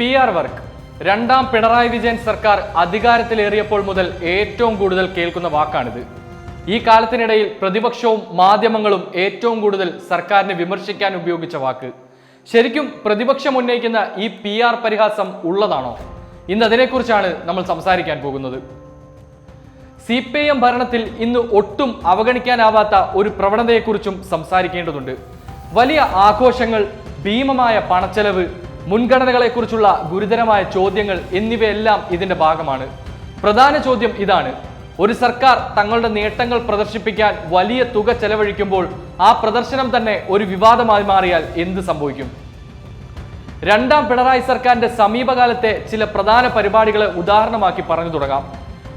P R work. രണ്ടാം പിണറായി വിജയൻ സർക്കാർ അധികാരത്തിലേറിയപ്പോൾ മുതൽ ഏറ്റവും കൂടുതൽ കേൾക്കുന്ന വാക്കാണിത്. ഈ കാലത്തിനിടയിൽ പ്രതിപക്ഷവും മാധ്യമങ്ങളും ഏറ്റവും കൂടുതൽ സർക്കാരിനെ വിമർശിക്കാൻ ഉപയോഗിച്ച വാക്ക്. ശരിക്കും പ്രതിപക്ഷം ഉന്നയിക്കുന്ന ഈ പി ആർ പരിഹാസം ഉള്ളതാണോ? ഇന്ന് അതിനെക്കുറിച്ചാണ് നമ്മൾ സംസാരിക്കാൻ പോകുന്നത്. സി പി എം ഭരണത്തിൽ ഇന്ന് ഒട്ടും അവഗണിക്കാനാവാത്ത ഒരു പ്രവണതയെക്കുറിച്ചും സംസാരിക്കേണ്ടതുണ്ട്. വലിയ ആഘോഷങ്ങൾ ഭീമമായ പണച്ചെലവ് മുൻഗണനകളെക്കുറിച്ചുള്ള ഗുരുതരമായ ചോദ്യങ്ങൾ എന്നിവയെല്ലാം ഇതിന്റെ ഭാഗമാണ്. പ്രധാന ചോദ്യം ഇതാണ്. ഒരു സർക്കാർ തങ്ങളുടെ നേട്ടങ്ങൾ പ്രദർശിപ്പിക്കാൻ വലിയ തുക ചെലവഴിക്കുമ്പോൾ ആ പ്രദർശനം തന്നെ ഒരു വിവാദമായി മാറിയാൽ എന്ത് സംഭവിക്കും? രണ്ടാം പിണറായി സർക്കാരിന്റെ സമീപകാലത്തെ ചില പ്രധാന പരിപാടികളെ ഉദാഹരണമാക്കി പറഞ്ഞു തുടങ്ങാം.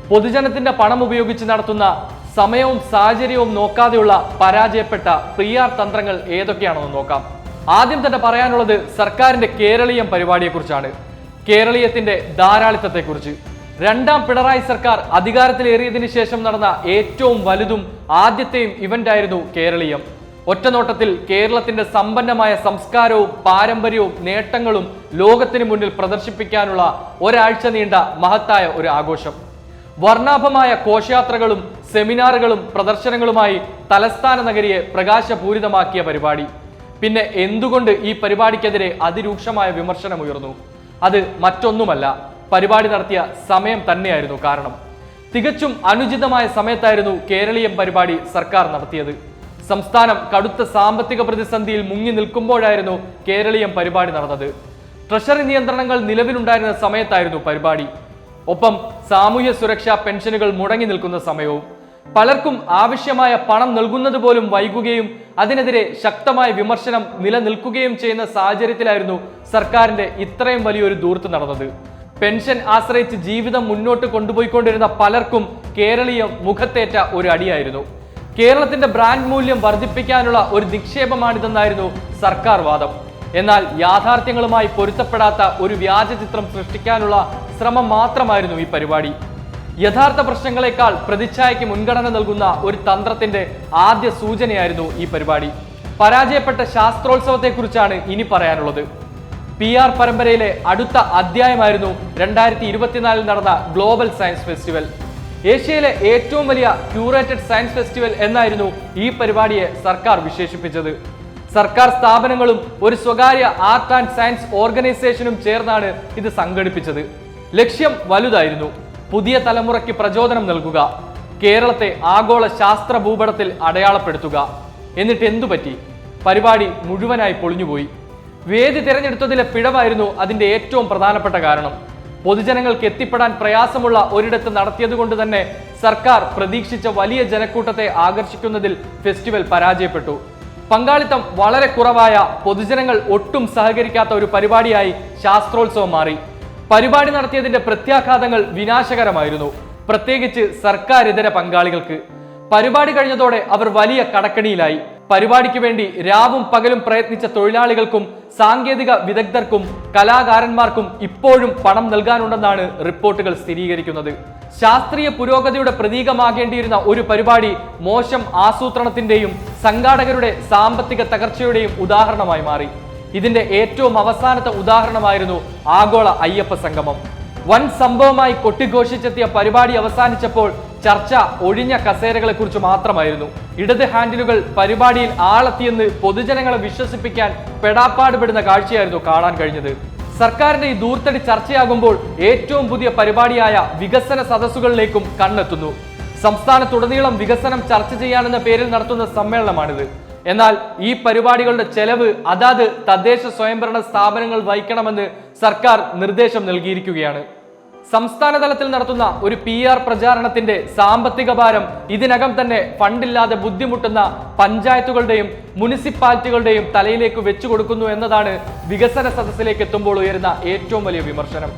പൊതുജനത്തിന്റെ പണം ഉപയോഗിച്ച് നടത്തുന്ന സമയവും സാഹചര്യവും നോക്കാതെയുള്ള പരാജയപ്പെട്ട പ്രിയാർ തന്ത്രങ്ങൾ ഏതൊക്കെയാണെന്ന് നോക്കാം. ആദ്യം തന്നെ പറയാനുള്ളത് സർക്കാരിന്റെ കേരളീയം പരിപാടിയെക്കുറിച്ചാണ്. കേരളീയത്തിന്റെ ധാരാളിത്തത്തെക്കുറിച്ച്. രണ്ടാം പിണറായി സർക്കാർ അധികാരത്തിലേറിയതിനു ശേഷം നടന്ന ഏറ്റവും വലുതും ആദ്യത്തെയും ഇവന്റ് ആയിരുന്നു കേരളീയം. ഒറ്റനോട്ടത്തിൽ കേരളത്തിന്റെ സമ്പന്നമായ സംസ്കാരവും പാരമ്പര്യവും നേട്ടങ്ങളും ലോകത്തിന് മുന്നിൽ പ്രദർശിപ്പിക്കാനുള്ള ഒരാഴ്ച നീണ്ട മഹത്തായ ഒരു ആഘോഷം. വർണാഭമായ കോശയാത്രകളും സെമിനാറുകളും പ്രദർശനങ്ങളുമായി തലസ്ഥാന നഗരിയെ പ്രകാശപൂരിതമാക്കിയ പരിപാടി. പിന്നെ എന്തുകൊണ്ട് ഈ പരിപാടിക്കെതിരെ അതിരൂക്ഷമായ വിമർശനം ഉയർന്നു? അത് മറ്റൊന്നുമല്ല പരിപാടി നടത്തിയ സമയം തന്നെയായിരുന്നു കാരണം. തികച്ചും അനുചിതമായ സമയത്തായിരുന്നു കേരളീയം പരിപാടി സർക്കാർ നടത്തിയത്. സംസ്ഥാനം കടുത്ത സാമ്പത്തിക പ്രതിസന്ധിയിൽ മുങ്ങി നിൽക്കുമ്പോഴായിരുന്നു കേരളീയം പരിപാടി നടന്നത്. ട്രഷറി നിയന്ത്രണങ്ങൾ നിലവിലുണ്ടായിരുന്ന സമയത്തായിരുന്നു പരിപാടി. ഒപ്പം സാമൂഹ്യ സുരക്ഷാ പെൻഷനുകൾ മുടങ്ങി നിൽക്കുന്ന സമയവും. പലർക്കും ആവശ്യമായ പണം നൽകുന്നത് പോലും വൈകുകയും അതിനെതിരെ ശക്തമായ വിമർശനം നിലനിൽക്കുകയും ചെയ്യുന്ന സാഹചര്യത്തിലായിരുന്നു സർക്കാരിന്റെ ഇത്രയും വലിയൊരു ദൂർത്ത് നടന്നത്. പെൻഷൻ ആശ്രയിച്ച് ജീവിതം മുന്നോട്ട് കൊണ്ടുപോയിക്കൊണ്ടിരുന്ന പലർക്കും കേരളീയം മുഖത്തേറ്റ ഒരു അടിയായിരുന്നു. കേരളത്തിന്റെ ബ്രാൻഡ് മൂല്യം വർദ്ധിപ്പിക്കാനുള്ള ഒരു നിക്ഷേപമാണിതെന്നായിരുന്നു സർക്കാർ വാദം. എന്നാൽ യാഥാർത്ഥ്യങ്ങളുമായി പൊരുത്തപ്പെടാത്ത ഒരു വ്യാജ ചിത്രം സൃഷ്ടിക്കാനുള്ള ശ്രമം മാത്രമായിരുന്നു ഈ പരിപാടി. യഥാർത്ഥ പ്രശ്നങ്ങളെക്കാൾ പ്രതിച്ഛായയ്ക്ക് മുൻഗണന നൽകുന്ന ഒരു തന്ത്രത്തിന്റെ ആദ്യ സൂചനയായിരുന്നു ഈ പരിപാടി. പരാജയപ്പെട്ട ശാസ്ത്രോത്സവത്തെക്കുറിച്ചാണ് ഇനി പറയാനുള്ളത്. പി ആർ പരമ്പരയിലെ അടുത്ത അധ്യായമായിരുന്നു രണ്ടായിരത്തി ഇരുപത്തിനാലിൽ നടന്ന ഗ്ലോബൽ സയൻസ് ഫെസ്റ്റിവൽ. ഏഷ്യയിലെ ഏറ്റവും വലിയ ക്യൂറേറ്റഡ് സയൻസ് ഫെസ്റ്റിവൽ എന്നായിരുന്നു ഈ പരിപാടിയെ സർക്കാർ വിശേഷിപ്പിച്ചത്. സർക്കാർ സ്ഥാപനങ്ങളും ഒരു സ്വകാര്യ ആർട്ട് ആൻഡ് സയൻസ് ഓർഗനൈസേഷനും ചേർന്നാണ് ഇത് സംഘടിപ്പിച്ചത്. ലക്ഷ്യം വലുതായിരുന്നു. പുതിയ തലമുറയ്ക്ക് പ്രചോദനം നൽകുക. കേരളത്തെ ആഗോള ശാസ്ത്ര ഭൂപടത്തിൽ അടയാളപ്പെടുത്തുക. എന്നിട്ട് എന്തു പറ്റി? പരിപാടി മുഴുവനായി പൊളിഞ്ഞുപോയി. വേദി തിരഞ്ഞെടുത്തതിലെ പിഴവായിരുന്നു അതിന്റെ ഏറ്റവും പ്രധാനപ്പെട്ട കാരണം. പൊതുജനങ്ങൾക്ക് എത്തിപ്പെടാൻ പ്രയാസമുള്ള ഒരിടത്ത് നടത്തിയതുകൊണ്ട് തന്നെ സർക്കാർ പ്രതീക്ഷിച്ച വലിയ ജനക്കൂട്ടത്തെ ആകർഷിക്കുന്നതിൽ ഫെസ്റ്റിവൽ പരാജയപ്പെട്ടു. പങ്കാളിത്തം വളരെ കുറവായ പൊതുജനങ്ങൾ ഒട്ടും സഹകരിക്കാത്ത ഒരു പരിപാടിയായി ശാസ്ത്രോത്സവം മാറി. പരിപാടി നടത്തിയതിന്റെ പ്രത്യാഘാതങ്ങൾ വിനാശകരമായിരുന്നു. പ്രത്യേകിച്ച് സർക്കാർ ഇതര പങ്കാളികൾക്ക്. പരിപാടി കഴിഞ്ഞതോടെ അവർ വലിയ കടക്കണിയിലായി. പരിപാടിക്ക് വേണ്ടി രാവും പകലും പ്രയത്നിച്ച തൊഴിലാളികൾക്കും സാങ്കേതിക വിദഗ്ധർക്കും കലാകാരന്മാർക്കും ഇപ്പോഴും പണം നൽകാനുണ്ടെന്നാണ് റിപ്പോർട്ടുകൾ സ്ഥിരീകരിക്കുന്നത്. ശാസ്ത്രീയ പുരോഗതിയുടെ പ്രതീകമാകേണ്ടിയിരുന്ന ഒരു പരിപാടി മോശം ആസൂത്രണത്തിന്റെയും സംഘാടകരുടെ സാമ്പത്തിക തകർച്ചയുടെയും ഉദാഹരണമായി മാറി. ഇതിന്റെ ഏറ്റവും അവസാനത്തെ ഉദാഹരണമായിരുന്നു ആഗോള അയ്യപ്പ സംഗമം. വൻ സംഭവമായി കൊട്ടിഘോഷിച്ചെത്തിയ പരിപാടി അവസാനിച്ചപ്പോൾ ചർച്ച ഒഴിഞ്ഞ കസേരകളെ കുറിച്ച് മാത്രമായിരുന്നു. ഇടത് ഹാൻഡിലുകൾ പരിപാടിയിൽ ആളെത്തിയെന്ന് പൊതുജനങ്ങളെ വിശ്വസിപ്പിക്കാൻ പെടാപ്പാടുപെടുന്ന കാഴ്ചയായിരുന്നു കാണാൻ കഴിഞ്ഞത്. സർക്കാരിന്റെ ഈ ദൂർത്തടി ചർച്ചയാകുമ്പോൾ ഏറ്റവും പുതിയ പരിപാടിയായ വികസന സദസ്സുകളിലേക്കും കണ്ണെത്തുന്നു. സംസ്ഥാനത്തുടനീളം വികസനം ചർച്ച ചെയ്യാനെന്ന പേരിൽ നടത്തുന്ന സമ്മേളനമാണിത്. എന്നാൽ ഈ പരിപാടികളുടെ ചെലവ് അതാത് തദ്ദേശ സ്വയംഭരണ സ്ഥാപനങ്ങൾ വഹിക്കണമെന്ന് സർക്കാർ നിർദ്ദേശം നൽകിയിരിക്കുകയാണ്. സംസ്ഥാന തലത്തിൽ നടത്തുന്ന ഒരു പി ആർ പ്രചാരണത്തിന്റെ സാമ്പത്തിക ഭാരം ഇതിനകം തന്നെ ഫണ്ടില്ലാതെ ബുദ്ധിമുട്ടുന്ന പഞ്ചായത്തുകളുടെയും മുനിസിപ്പാലിറ്റികളുടെയും തലയിലേക്ക് വെച്ചു കൊടുക്കുന്നു എന്നതാണ് വികസന സദസ്സിലേക്ക് എത്തുമ്പോൾ ഉയരുന്ന ഏറ്റവും വലിയ വിമർശനം.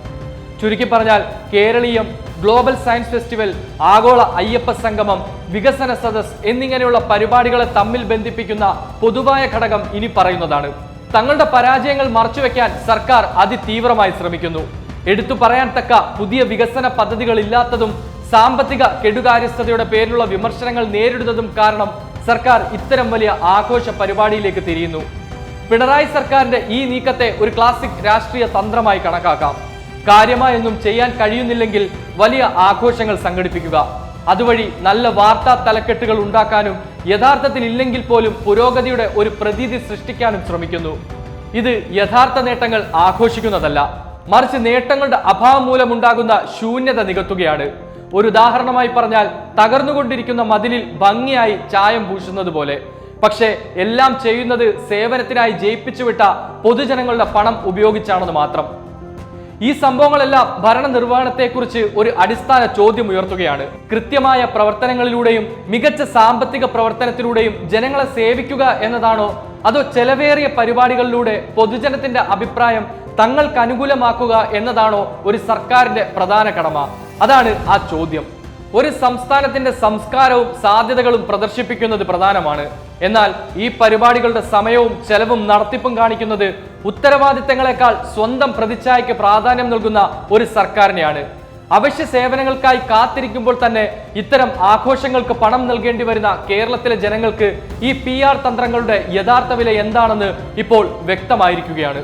ചുരുക്കി പറഞ്ഞാൽ കേരളീയം ഗ്ലോബൽ സയൻസ് ഫെസ്റ്റിവൽ ആഗോള അയ്യപ്പ സംഗമം വികസന സദസ് എന്നിങ്ങനെയുള്ള പരിപാടികളെ തമ്മിൽ ബന്ധിപ്പിക്കുന്ന പൊതുവായ ഘടകം ഇനി പറയുന്നതാണ്. തങ്ങളുടെ പരാജയങ്ങൾ മറച്ചുവെക്കാൻ സർക്കാർ അതിതീവ്രമായി ശ്രമിക്കുന്നു. എടുത്തു പറയാൻ തക്ക പുതിയ വികസന പദ്ധതികൾ ഇല്ലാത്തതും സാമ്പത്തിക കെടുകാര്യസ്ഥതയുടെ പേരിലുള്ള വിമർശനങ്ങൾ നേരിടുന്നതും കാരണം സർക്കാർ ഇത്തരം വലിയ ആഘോഷ പരിപാടിയിലേക്ക് തിരിയുന്നു. പിണറായി സർക്കാരിന്റെ ഈ നീക്കത്തെ ഒരു ക്ലാസിക് രാഷ്ട്രീയ തന്ത്രമായി കണക്കാക്കാം. കാര്യമായൊന്നും ചെയ്യാൻ കഴിയുന്നില്ലെങ്കിൽ വലിയ ആഘോഷങ്ങൾ സംഘടിപ്പിക്കുക. അതുവഴി നല്ല വാർത്താ തലക്കെട്ടുകൾ ഉണ്ടാക്കാനും യഥാർത്ഥത്തിൽ ഇല്ലെങ്കിൽ പോലും പുരോഗതിയുടെ ഒരു പ്രതീതി സൃഷ്ടിക്കാനും ശ്രമിക്കുന്നു. ഇത് യഥാർത്ഥ നേട്ടങ്ങൾ ആഘോഷിക്കുന്നതല്ല. മറിച്ച് നേട്ടങ്ങളുടെ അഭാവം മൂലമുണ്ടാകുന്ന ശൂന്യത നികത്തുകയാണ്. ഒരു ഉദാഹരണമായി പറഞ്ഞാൽ തകർന്നുകൊണ്ടിരിക്കുന്ന മതിലിൽ ഭംഗിയായി ചായം പൂശുന്നത് പോലെ പക്ഷേ എല്ലാം ചെയ്യുന്നത് സേവനത്തിനായി ജയിപ്പിച്ചുവിട്ട പൊതുജനങ്ങളുടെ പണം ഉപയോഗിച്ചാണെന്ന് മാത്രം. ഈ സംഭവങ്ങളെല്ലാം ഭരണ നിർവഹണത്തെക്കുറിച്ച് ഒരു അടിസ്ഥാന ചോദ്യം ഉയർത്തുകയാണ്. കൃത്യമായ പ്രവർത്തനങ്ങളിലൂടെയും മികച്ച സാമ്പത്തിക പ്രവർത്തനത്തിലൂടെയും ജനങ്ങളെ സേവിക്കുക എന്നതാണോ? അതോ ചെലവേറിയ പരിപാടികളിലൂടെ പൊതുജനത്തിന്റെ അഭിപ്രായം തങ്ങൾക്ക് അനുകൂലമാക്കുക എന്നതാണോ ഒരു സർക്കാരിന്റെ പ്രധാന കടമ? അതാണ് ആ ചോദ്യം. ഒരു സംസ്ഥാനത്തിന്റെ സംസ്കാരവും സാധ്യതകളും പ്രദർശിപ്പിക്കുന്നത് പ്രധാനമാണ്. എന്നാൽ ഈ പരിപാടികളുടെ സമയവും ചെലവും നടത്തിപ്പും കാണിക്കുന്നത് ഉത്തരവാദിത്തങ്ങളെക്കാൾ സ്വന്തം പ്രതിച്ഛായക്ക് പ്രാധാന്യം നൽകുന്ന ഒരു സർക്കാരിനെയാണ്. അവശ്യ സേവനങ്ങൾക്കായി കാത്തിരിക്കുമ്പോൾ തന്നെ ഇത്തരം ആഘോഷങ്ങൾക്ക് പണം നൽകേണ്ടി വരുന്ന കേരളത്തിലെ ജനങ്ങൾക്ക് ഈ പി തന്ത്രങ്ങളുടെ യഥാർത്ഥ വില എന്താണെന്ന് ഇപ്പോൾ വ്യക്തമായിരിക്കുകയാണ്.